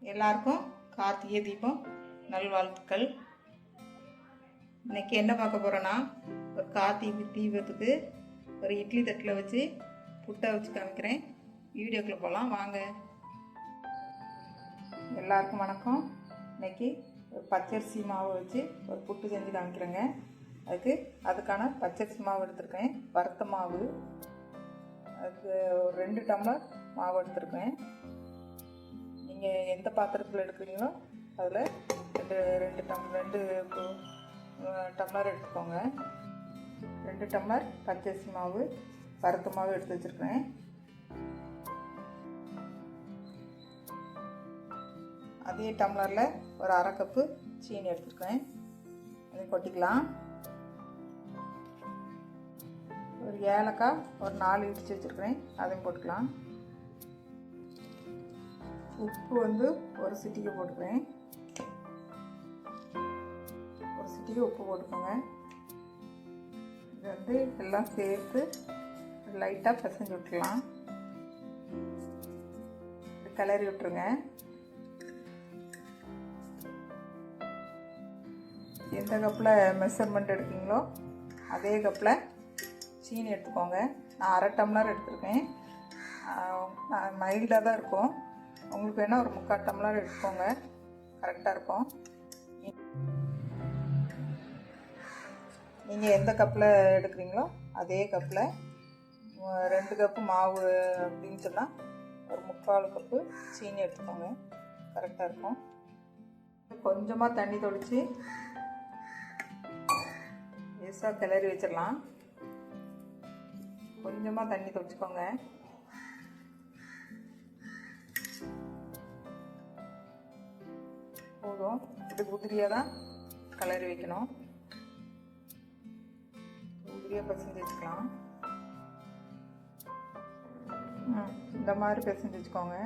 எல்லாருக்கும் கார்த்திகை தீபம் நல்வாழ்த்துக்கள். இன்றைக்கி என்ன பார்க்க போகிறோன்னா ஒரு கார்த்திகை தீபத்துக்கு ஒரு இட்லி தட்டில் வச்சு புட்டை வச்சு காமிக்கிறேன். வீடியோக்குள்ளே போகலாம் வாங்க. எல்லாருக்கும் வணக்கம். இன்னைக்கு ஒரு பச்சரிசி மாவு வச்சு ஒரு புட்டு செஞ்சு காமிக்கிறேங்க. அதுக்கு அதுக்கான பச்சரிசி மாவு எடுத்திருக்கேன். வறுத்த மாவு. அதுக்கு ஒரு ரெண்டு டம்ளர் மாவு எடுத்திருக்கேன். நீங்கள் எந்த பாத்திரத்தில் எடுக்கிறீங்களோ அதில் ரெண்டு ரெண்டு டம் ரெண்டு டம்ளர் எடுத்துக்கோங்க. ரெண்டு டம்ளர் பச்சரிசி மாவு வறுத்த மாவு எடுத்து வச்சுருக்கேன் அதே டம்ளரில் ஒரு அரை கப்பு சீனி எடுத்துருக்கேன். அதை கொட்டிக்கலாம். ஒரு ஏலக்காய் ஒரு நாலு இடித்து வச்சுருக்கிறேன். அதையும் போட்டுக்கலாம். உப்பு வந்து ஒரு சிட்டிகை போட்டுக்கிறேன். ஒரு சிட்டிகை உப்பு போட்டுக்கோங்க. இது வந்து எல்லாம் சேர்த்து லைட்டாக பிசைஞ்சு விட்டுலாம் கிளறி விட்டுருங்க. எந்த கப்பில் மெஷர்மெண்ட் எடுக்கீங்களோ அதே கப்பில் சீனி எடுத்துக்கோங்க. நான் அரை டம்ளர் எடுத்திருக்கேன். மைல்டாக தான் இருக்கும். உங்களுக்கு வேணால் ஒரு முக்கால் டம்ளர் எடுத்துக்கோங்க. கரெக்டாக இருக்கும். நீங்கள் எந்த கப்பில் எடுக்கிறீங்களோ அதே கப்பில் ரெண்டு கப்பு மாவு அப்படின்னு சொன்னால் ஒரு முக்கால் கப்பு சீனி எடுத்துக்கோங்க. கரெக்டாக இருக்கும். கொஞ்சமாக தண்ணி தொளித்து லேசாக கிளறி வச்சிடலாம். கொஞ்சமாக தண்ணி தொளிச்சுக்கோங்க. இதுக்கு இது உதிரியாக தான் கிளறி வைக்கணும். உதிரியாக பசஞ்சு வச்சுக்கலாம். இந்த மாதிரி பிசைஞ்சு வச்சுக்கோங்க.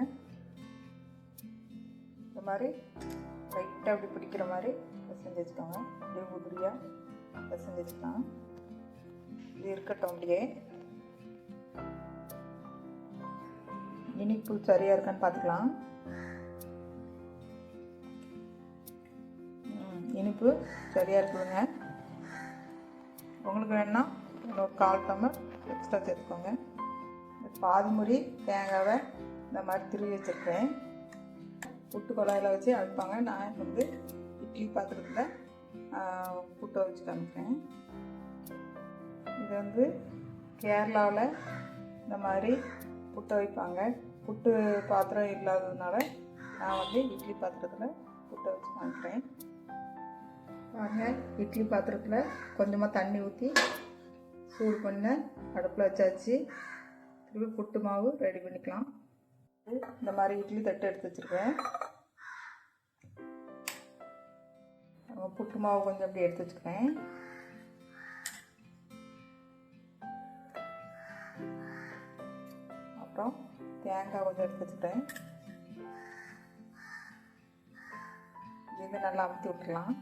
இந்த மாதிரி லைட்டாக அப்படி பிடிக்கிற மாதிரி பிசைஞ்சு வச்சுக்கோங்க. அப்படியே உதிரியாக பிசைஞ்சு வச்சுக்கலாம். இது இருக்கட்டும் அப்படியே. இனிப்பு சரியாக இருக்கான்னு பார்த்துக்கலாம். உப்பு சரியாக இருக்குதுங்க. உங்களுக்கு வேணும்னா இன்னொரு கால் டம்ளர் எக்ஸ்ட்ரா சேர்த்துக்கோங்க. இந்த பாதி தேங்காவை இந்த மாதிரி திருவி வச்சுருக்கேன் புட்டு குழாயில் வச்சு அழைப்பாங்க நான் வந்து இட்லி பாத்திரத்தில் புட்டை வச்சு காமிக்கிறேன். இது வந்து கேரளாவில் இந்த மாதிரி புட்டை வைப்பாங்க. புட்டு பாத்திரம் இல்லாததுனால நான் வந்து இட்லி பாத்திரத்தில் புட்டை வச்சு காமிக்கிறேன். பாருங்க இட்லி பாத்திரத்தில் கொஞ்சமாக தண்ணி ஊற்றி சூடு பண்ண அடுப்பில் வச்சாச்சு. திருப்பி புட்டு மாவு ரெடி பண்ணிக்கலாம். இந்த மாதிரி இட்லி தட்டு எடுத்து வச்சுருக்கேன். புட்டு மாவு கொஞ்சம் அப்படி எடுத்து வச்சுக்கிறேன் அப்புறம் தேங்காய் கொஞ்சம் எடுத்து வச்சுக்கிறேன் இது நல்லா அமுத்தி விட்டுலாம்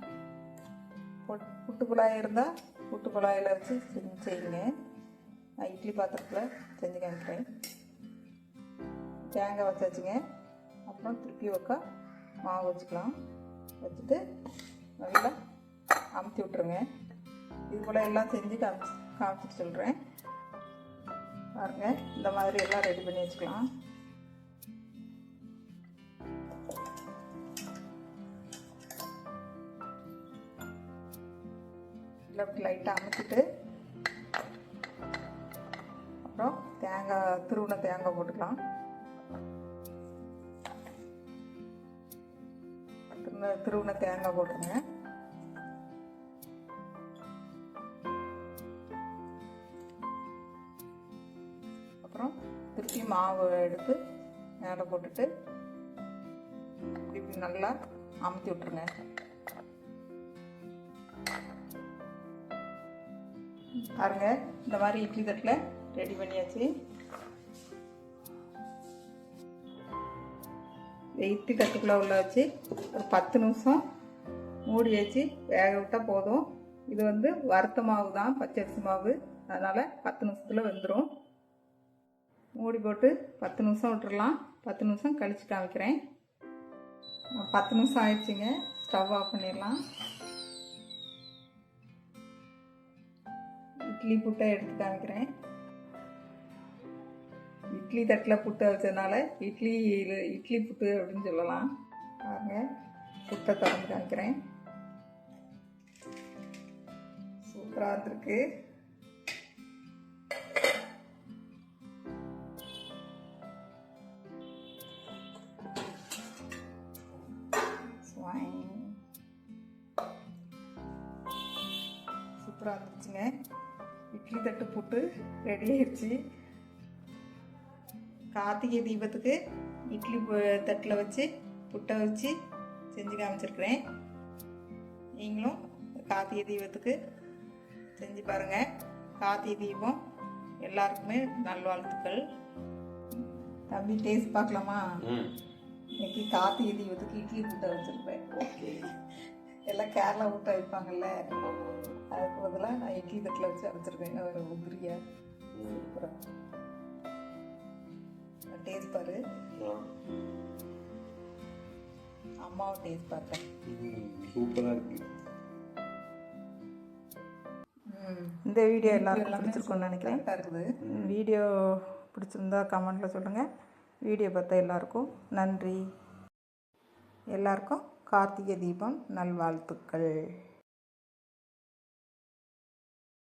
புட்டு குழாய் இருந்தால் புட்டு குழாயில் வச்சு செஞ்சு செய்யுங்க. நான் இட்லி பாத்திரத்தில் செஞ்சு காமிக்கிறேன். தேங்காய் வச்சாச்சுங்க அப்புறம் திருப்பி வைக்க மாவு வச்சுக்கலாம். வச்சுட்டு நல்லா அமுத்தி விட்ருங்க இது போல் எல்லாம் செஞ்சு காமிச்சு காமிச்சிட்டு சொல்கிறேன் பாருங்கள் இந்த மாதிரி எல்லாம் ரெடி பண்ணி வச்சுக்கலாம். இல்லை லைட்டாக அமைச்சிட்டு அப்புறம் தேங்காய் திருவுண தேங்காய் போட்டுக்கலாம். திருவுண தேங்காய் போட்டுருங்க. அப்புறம் திருப்பி மாவு எடுத்து மேலே போட்டுட்டு இப்படி இப்படி நல்லா அமுத்தி விட்டுருங்க. பாருங்க இந்த மாதிரி இட்லி தட்டில் ரெடி பண்ணியாச்சு. இட்லி தட்டுக்குள்ளே உள்ள வச்சு ஒரு பத்து நிமிஷம் மூடி வச்சு வேக விட்டால் போதும். இது வந்து வறுத்த மாவு தான் பச்சரிசி மாவு. அதனால் பத்து நிமிஷத்தில் வெந்துடும் மூடி போட்டு பத்து நிமிஷம் விட்டுடலாம் பத்து நிமிஷம் கழிச்சு காமிக்கிறேன். பத்து நிமிஷம் ஆயிடுச்சுங்க. ஸ்டவ் ஆஃப் பண்ணிடலாம். இட்லி புட்டை எடுத்து காமிக்கிறேன் இட்லி தட்டில் புட்டு வச்சதுனால இட்லி இட்லி புட்டு அப்படின்னு சொல்லலாம். பாருங்க புட்டை திறந்து காமிக்கிறேன் சூப்பராக இருந்திருக்கு. சூப்பராக இருந்துச்சுங்க. இட்லி தட்டு புட்டு ரெடி ஆயிடுச்சு கார்த்திகை தீபத்துக்கு இட்லி தட்டில் வச்சு புட்டை வச்சு செஞ்சு காமிச்சிருக்கிறேன். நீங்களும் கார்த்திகை தீபத்துக்கு செஞ்சு பாருங்கள் கார்த்திகை தீபம் எல்லாருக்குமே நல்வாழ்த்துக்கள். தம்பி டேஸ்ட் பார்க்கலாமா? இன்னைக்கு கார்த்திகை தீபத்துக்கு இட்லி புட்டை வச்சுருப்பேன். ஓகே. எல்லாம் கேரளா முட்டை வைப்பாங்கல்ல அதுக்கு பதிலாக நான் இட்லி தட்டில் வச்சு அரைச்சிருக்கேன் ஒரு உதிரியா. சூப்பராக டேஸ்ட் பாரு. அம்மாவும் டேஸ்ட் பார்த்தேன் சூப்பராக இருக்கு. இந்த வீடியோ எல்லாருக்கும் பிடிச்சிருக்கும்னு நினைக்கிறேன். இருக்குது. வீடியோ பிடிச்சிருந்தா கமெண்ட்டில் சொல்லுங்கள் வீடியோ பார்த்த எல்லாருக்கும் நன்றி. எல்லாருக்கும் கார்த்திகை தீபம் நல்வாழ்த்துக்கள்.